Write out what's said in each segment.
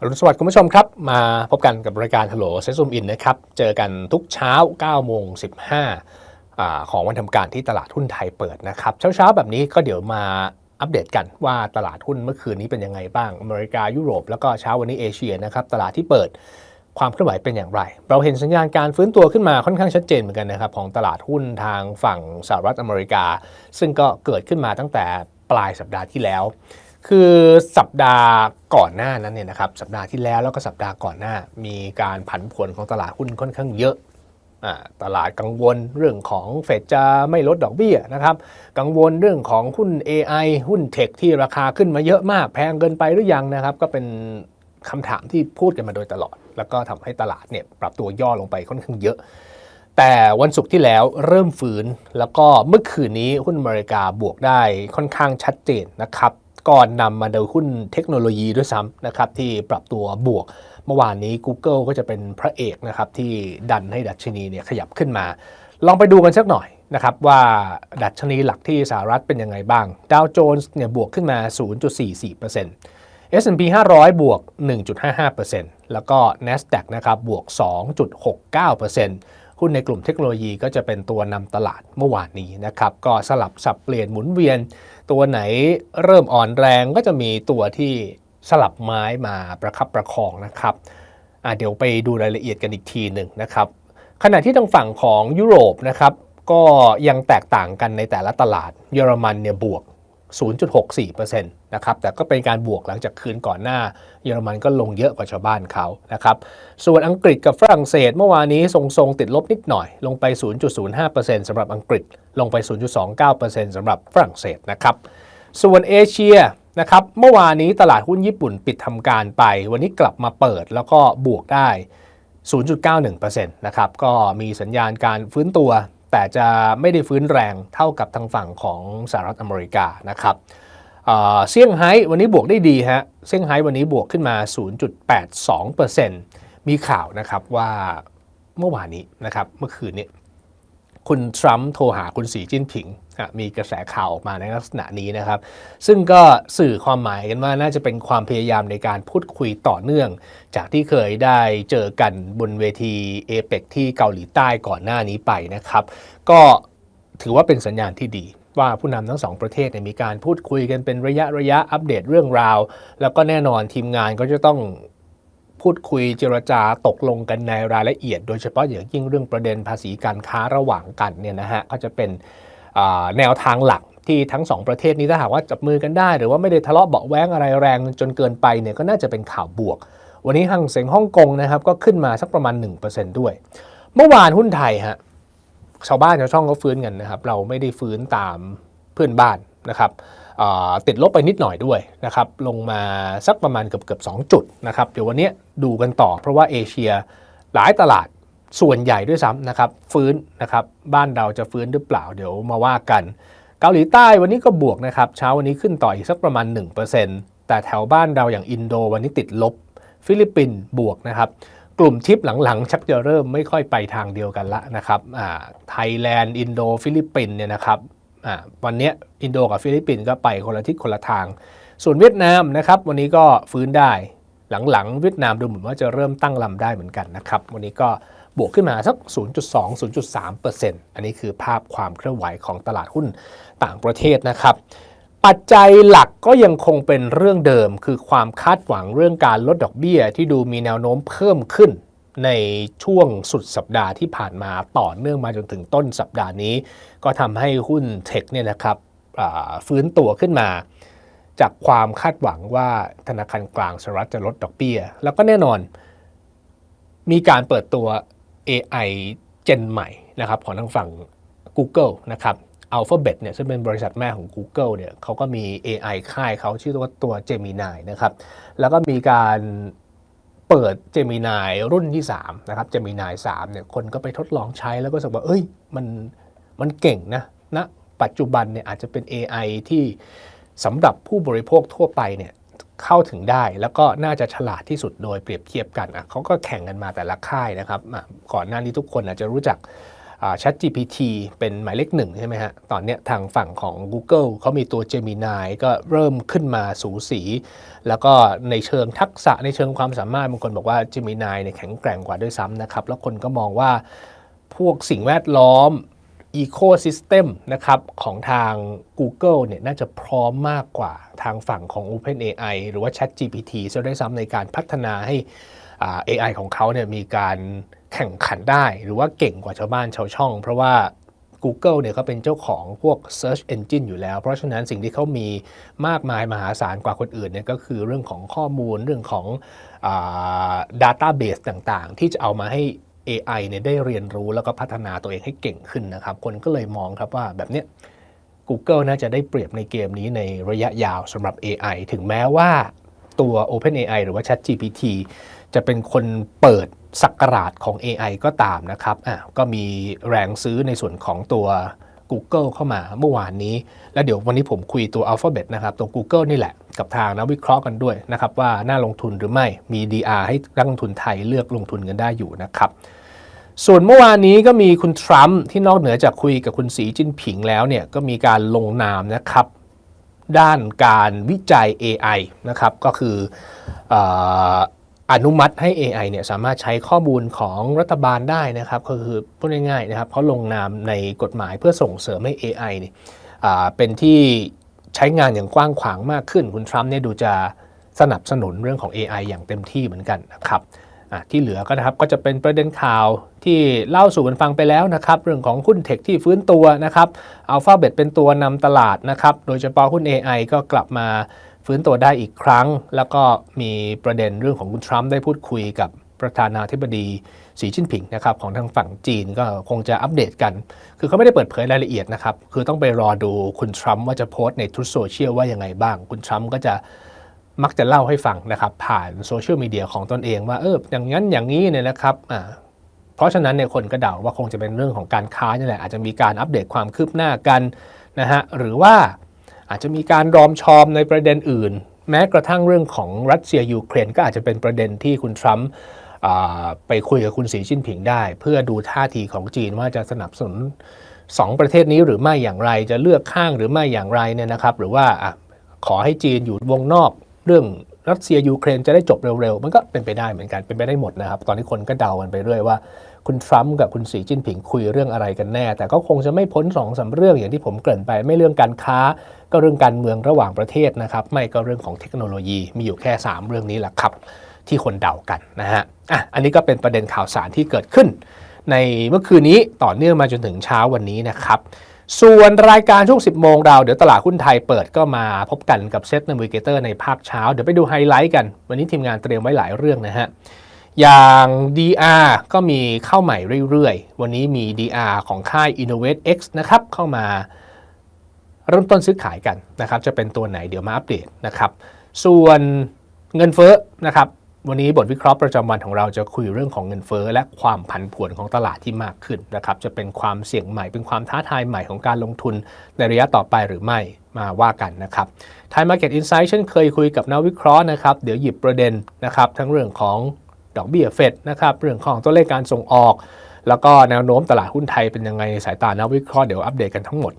อรุณสวัสดิ์คุณผู้ชมครับ มาพบกันกับรายการ Hello เซซูมอินนะครับ เจอกันทุกเช้า9โมง15อ่าของวันทำการที่ตลาดหุ้นไทยเปิดนะครับ เช้าๆ แบบนี้ก็เดี๋ยวมาอัปเดตกันว่าตลาดหุ้นเมื่อคืนนี้เป็นยังไงบ้าง อเมริกายุโรป แล้วก็เช้าวันนี้เอเชียนะครับ ตลาดที่เปิดความเคลื่อนไหวเป็นอย่างไร เราเห็นสัญญาณการฟื้นตัวขึ้นมาค่อนข้างชัดเจนเหมือนกันนะครับของตลาดหุ้นทางฝั่งสหรัฐอเมริกา ซึ่งก็เกิดขึ้นมาตั้งแต่ปลายสัปดาห์ที่แล้ว คือสัปดาห์ก่อนหน้านั้นเนี่ยนะครับสัปดาห์ที่แล้วแล้วก็สัปดาห์ก่อนหน้า มีการผันผวนของตลาดหุ้นค่อนข้างเยอะตลาดกังวลเรื่องของเฟดจะไม่ลดดอกเบี้ยนะครับ กังวลเรื่องของหุ้น AI หุ้นเทคที่ราคาขึ้นมาเยอะมาก แพงเกินไปหรือยังนะครับ ก็เป็นคำถามที่พูดกันมาโดยตลอด แล้วก็ทำให้ตลาดเนี่ยปรับตัวย่อลงไปค่อนข้างเยอะ แต่วันศุกร์ที่แล้วเริ่มฟื้น แล้วก็เมื่อคืนนี้หุ้นอเมริกาบวกได้ค่อนข้างชัดเจนนะครับ ก่อนนำมาโดยหุ้นเทคโนโลยีด้วยซ้ำนะครับที่ปรับตัวบวก เมื่อวานนี้ Google ก็จะเป็นพระเอกนะครับที่ดันให้ดัชนีเนี่ยขยับขึ้นมา ลองไปดูกันสักหน่อยนะครับว่าดัชนีหลักที่สหรัฐเป็นยังไงบ้าง ดาวโจนส์เนี่ยบวกขึ้นมา 0.44% S&P 500 บวก 1.55%แล้วก็ NASDAQ นะครับบวก 2.69% หุ้นในกลุ่มเทคโนโลยีก็จะเป็นตัวนำตลาดเมื่อวานนี้นะครับ ก็สลับสับเปลี่ยนหมุนเวียน ตัวไหนเริ่มอ่อนแรงก็จะมีตัวที่สลับไม้มาประคับประคองนะครับเดี๋ยวไปดูรายละเอียดกันอีกทีหนึ่งนะครับ ขณะที่ทางฝั่งของยุโรปนะครับก็ยังแตกต่างกันในแต่ละตลาด เยอรมันเนี่ยบวก 0.64%นะครับ แต่ก็เป็นการบวกหลังจากคืนก่อนหน้า เยอรมันก็ลงเยอะกว่าชาวบ้านเขานะครับ ส่วนอังกฤษกับฝรั่งเศสเมื่อวานนี้ทรงๆ ติดลบนิดหน่อย ลงไป 0.05%สำหรับอังกฤษ ลงไป 0.29%สำหรับฝรั่งเศสนะครับ ส่วนเอเชียนะครับ เมื่อวานนี้ตลาดหุ้นญี่ปุ่นปิดทำการไป วันนี้กลับมาเปิดแล้วก็บวกได้ 0.91%นะครับ ก็มีสัญญาณการฟื้นตัว แต่จะไม่ได้ฟื้นแรงเท่ากับทางฝั่งของสหรัฐอเมริกานะครับเซี่ยงไฮ้วันนี้บวกได้ดีฮะเซี่ยงไฮ้วันนี้บวกขึ้นมา 0.82%มีข่าวนะครับว่าเมื่อวานนี้นะครับเมื่อคืนนี้ คุณทรัมป์โทรหาคุณสีจิ้นผิง มีกระแสข่าวออกมาในลักษณะนี้นะครับ ซึ่งก็สื่อความหมายกันว่าน่าจะเป็นความพยายามในการพูดคุยต่อเนื่อง จากที่เคยได้เจอกันบนเวทีเอเปกที่เกาหลีใต้ก่อนหน้านี้ไปนะครับ ก็ถือว่าเป็นสัญญาณที่ดีว่าผู้นำทั้งสองประเทศเนี่ยมีการพูดคุยกันเป็นระยะระยะอัปเดตเรื่องราว แล้วก็แน่นอนทีมงานก็จะต้อง พูดคุยเจรจาตกลงกันในรายละเอียด โดยเฉพาะอย่างยิ่งเรื่องประเด็นภาษีการค้าระหว่างกันเนี่ยนะฮะก็จะเป็นแนวทางหลักที่ทั้งสองประเทศนี้ถ้าหากว่าจับมือกันได้ หรือว่าไม่ได้ทะเลาะเบาแว้งอะไรแรงจนเกินไปเนี่ยก็น่าจะเป็นข่าวบวก วันนี้หังเสียงฮ่องกงนะครับก็ขึ้นมาสักประมาณ 1%ด้วย เมื่อวานหุ้นไทยฮะชาวบ้านชาวช่องก็ฟื้นกันนะครับเราไม่ได้ฟื้นตามเพื่อนบ้าน นะครับติดลบไปนิดหน่อยด้วยนะครับลงมาสักประมาณเกือบเกือบ2จุดนะครับเดี๋ยววันนี้ดูกันต่อเพราะว่าเอเชียหลายตลาดส่วนใหญ่ด้วยซ้ำนะครับฟื้นนะครับบ้านเราจะฟื้นหรือเปล่าเดี๋ยวมาว่ากัน เกาหลีใต้วันนี้ก็บวกนะครับเช้าวันนี้ขึ้นต่ออีกสักประมาณ 1%แต่แถวบ้านเราอย่างอินโดวันนี้ติดลบ ฟิลิปปินส์บวกนะครับกลุ่มทิปหลังๆ ชักจะเริ่มไม่ค่อยไปทางเดียวกันละนะครับไทยแลนด์ อินโด ฟิลิปปินส์เนี่ยนะครับ วันนี้อินโดกับฟิลิปปินส์ก็ไปคนละทิศคนละทาง ส่วนเวียดนามนะครับวันนี้ก็ฟื้นได้หลังๆ เวียดนามดูเหมือนว่าจะเริ่มตั้งลำได้เหมือนกันนะครับ วันนี้ก็บวกขึ้นมาสัก 0.2 0.3%อันนี้คือภาพความเคลื่อนไหวของตลาดหุ้นต่างประเทศนะครับ ปัจจัยหลักก็ยังคงเป็นเรื่องเดิม คือความคาดหวังเรื่องการลดดอกเบี้ยที่ดูมีแนวโน้มเพิ่มขึ้น ในช่วงสุดสัปดาห์ที่ผ่านมาต่อเนื่องมาจนถึงต้นสัปดาห์นี้ ก็ทำให้หุ้นเทคเนี่ยนะครับฟื้นตัวขึ้นมา จากความคาดหวังว่าธนาคารกลางสหรัฐจะลดดอกเบี้ย แล้วก็แน่นอน มีการเปิดตัว AI เจนใหม่นะครับของทางฝั่ง Google นะครับ Alphabet เนี่ยซึ่งเป็นบริษัทแม่ของ Google เนี่ยเขาก็มี AI ค่ายเขาชื่อว่าตัว Gemini นะครับ แล้วก็มีการ เปิดเจมินายรุ่นที่ 3 นะครับเจมินาย3เนี่ยคนก็ไปทดลองใช้แล้วก็รู้สึกว่า เอ้ยมันมันเก่งนะณนะปัจจุบันเนี่ยอาจจะเป็น AI ที่สำหรับผู้บริโภคทั่วไปเนี่ยเข้าถึงได้แล้วก็น่าจะฉลาดที่สุดโดยเปรียบเทียบกันอะเขาก็แข่งกันมาแต่ละค่ายนะครับก่อนหน้านี้ทุกคนอาจจะรู้จัก ChatGPT เป็นหมายเลขหนึ่งใช่ไหมฮะ ตอนนี้ทางฝั่งของ Google เขามีตัว Gemini ก็เริ่มขึ้นมาสูสี แล้วก็ในเชิงทักษะในเชิงความสามารถบางคนบอกว่า Gemini เนี่ยแข็งแกร่งกว่าด้วยซ้ำนะครับ แล้วคนก็มองว่าพวกสิ่งแวดล้อม Ecosystem นะครับของทาง Google เนี่ยน่าจะพร้อมมากกว่าทางฝั่งของ OpenAI หรือว่า ChatGPT ซะด้วยซ้ำในการพัฒนาให้อ่า AI ของเขาเนี่ยมีการแข่งขันได้หรือว่าเก่งกว่าชาวบ้านชาวช่อง เพราะว่า Google เนี่ยเขาเป็นเจ้าของพวก Search Engine อยู่แล้ว เพราะฉะนั้นสิ่งที่เขามีมากมายมหาศาลกว่าคนอื่นเนี่ยก็คือเรื่องของข้อมูลเรื่องของอา Database ต่างๆ ที่จะเอามาให้ AI เนี่ยได้เรียนรู้แล้วก็พัฒนาตัวเองให้เก่งขึ้นนะครับ คนก็เลยมองครับว่าแบบเนี้ย Google น่าจะได้เปรียบในเกมนี้ในระยะยาวสำหรับ AI ถึงแม้ว่าตัว OpenAI หรือว่า ChatGPT จะเป็นคนเปิดสักราชของ AI ก็ตามนะครับอะก็มีแรงซื้อในส่วนของตัว Google เข้ามาเมื่อวานนี้ แล้วเดี๋ยววันนี้ผมคุยตัว Alphabet นะครับ ตัว Google นี่แหละ กับทางนักวิเคราะห์กันด้วยนะครับ ว่าน่าลงทุนหรือไม่มี DR ให้นักลงทุนไทยเลือกลงทุนกันได้อยู่นะครับ ส่วนเมื่อวานนี้ก็มีคุณทรัมป์ที่นอกเหนือจากคุยกับคุณสีจิ้นผิงแล้วเนี่ยก็มีการลงนามนะครับ ด้านการวิจัย AI นะครับก็คือออนุมัติให้ AI เนี่ยสามารถใช้ข้อมูลของรัฐบาลได้นะครับก็คือพูดง่ายๆนะครับเขาลงนามในกฎหมายเพื่อส่งเสริมให้ AI เนี่ยเป็นที่ใช้งานอย่างกว้างขวางมากขึ้น คุณทรัมป์เนี่ยดูจะสนับสนุนเรื่องของ AI อย่างเต็มที่เหมือนกันนะครับ ที่เหลือก็นะครับก็จะเป็นประเด็นข่าวที่เล่าสู่กันฟังไปแล้วนะครับเรื่องของหุ้นเทคที่ฟื้นตัวนะครับอัลฟาเบตเป็นตัวนำตลาดนะครับโดยเฉพาะหุ้น AI ก็กลับมาฟื้นตัวได้อีกครั้ง แล้วก็มีประเด็นเรื่องของคุณทรัมป์ได้พูดคุยกับประธานาธิบดีสีจิ้นผิงนะครับของทางฝั่งจีนก็คงจะอัปเดตกัน คือเขาไม่ได้เปิดเผยรายละเอียดนะครับ คือต้องไปรอดูคุณทรัมป์ว่าจะโพสต์ในทุกโซเชียลว่ายังไงบ้าง คุณทรัมป์ก็จะ มักจะเล่าให้ฟังนะครับผ่านโซเชียลมีเดียของตนเองว่าเอออย่างนั้นอย่างนี้เนี่ยนะครับอ่าเพราะฉะนั้นเนี่ยคนก็เดาว่าคงจะเป็นเรื่องของการค้านี่แหละอาจจะมีการอัปเดตความคืบหน้ากันนะฮะหรือว่าอาจจะมีการรอมชอมในประเด็นอื่น แม้กระทั่งเรื่องของรัสเซียยูเครนก็อาจจะเป็นประเด็นที่คุณทรัมป์อ่าไปคุยกับคุณสีจิ้นผิงได้ เพื่อดูท่าทีของจีนว่าจะสนับสนุนสองประเทศนี้หรือไม่อย่างไรจะเลือกข้างหรือไม่อย่างไรเนี่ยนะครับ หรือว่าอะขอให้จีนอยู่วงนอก เรื่องรัสเซียยูเครนจะได้จบเร็วๆ มันก็เป็นไปได้เหมือนกันเป็นไปได้หมดนะครับ ตอนนี้คนก็เดากันไปเรื่อยว่า คุณทรัมป์กับคุณสีจิ้นผิงคุยเรื่องอะไรกันแน่ แต่ก็คงจะไม่พ้นสองสามเรื่องอย่างที่ผมเกริ่นไปไม่เรื่องการค้า ก็เรื่องการเมืองระหว่างประเทศนะครับ ไม่ก็เรื่องของเทคโนโลยีมีอยู่แค่ 3 เรื่องนี้แหละครับ ที่คนเดากันนะฮะอะอันนี้ก็เป็นประเด็นข่าวสารที่เกิดขึ้น ในเมื่อคืนนี้ต่อเนื่องมาจนถึงเช้าวันนี้นะครับ ส่วนรายการช่วง 10 โมงเราเดี๋ยวตลาดหุ้นไทยเปิดก็มาพบกันกับเซ็ตนาวิเกเตอร์ในภาคเช้า เดี๋ยวไปดูไฮไลท์กัน วันนี้ทีมงานเตรียมไว้หลายเรื่องนะฮะ อย่าง DR ก็มีเข้าใหม่เรื่อยๆ วันนี้มี DR ของค่าย Innovate X นะครับ เข้ามาเริ่มต้นซื้อขายกันนะครับ จะเป็นตัวไหนเดี๋ยวมาอัปเดตนะครับ ส่วนเงินเฟ้อนะครับ วันนี้บทวิเคราะห์ประจำวันของเราจะคุยเรื่องของเงินเฟ้อและความผันผวนของตลาดที่มากขึ้นนะครับ จะเป็นความเสี่ยงใหม่ เป็นความท้าทายใหม่ของการลงทุนในระยะต่อไปหรือไม่มาว่ากันนะครับ Thai Market Insight เช่นเคยคุยกับนักวิเคราะห์นะครับ เดี๋ยวหยิบประเด็นนะครับทั้งเรื่องของดอกเบี้ยเฟดนะครับ เรื่องของตัวเลขการส่งออก แล้วก็แนวโน้มตลาดหุ้นไทยเป็นยังไงในสายตานักวิเคราะห์เดี๋ยวอัปเดตกันทั้งหมด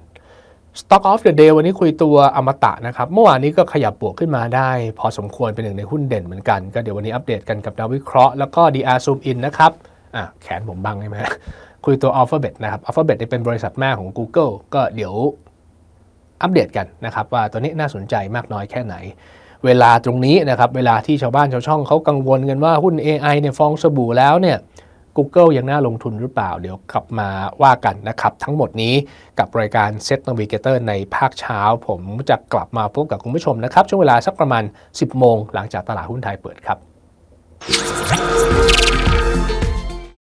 Stock of the day วันนี้คุยตัวอมตะนะครับ เมื่อวานนี้ก็ขยับบวกขึ้นมาได้ พอสมควรเป็นหนึ่งในหุ้นเด่นเหมือนกัน ก็เดี๋ยววันนี้อัปเดตกันกับนักวิเคราะห์แล้วก็ DR Zoom In นะครับอะแขนผมบังใช่ไหมคุยตัว Alphabet นะครับ Alphabet เป็นบริษัทแม่ของ Google ก็เดี๋ยวอัปเดตกันนะครับ ว่าตัวนี้น่าสนใจมากน้อยแค่ไหน เวลาตรงนี้นะครับ เวลาที่ชาวบ้านชาวช่องเขากังวลกันว่าหุ้น AI เนี่ยฟองสบู่แล้วเนี่ย Google ยังน่าลงทุนหรือเปล่า เดี๋ยวกลับมาว่ากันนะครับ ทั้งหมดนี้กับรายการ Set Navigator ในภาคเช้า ผมจะกลับมาพบกับคุณผู้ชมนะครับ ช่วงเวลาสักประมาณ 10 โมงหลังจากตลาดหุ้นไทยเปิดครับ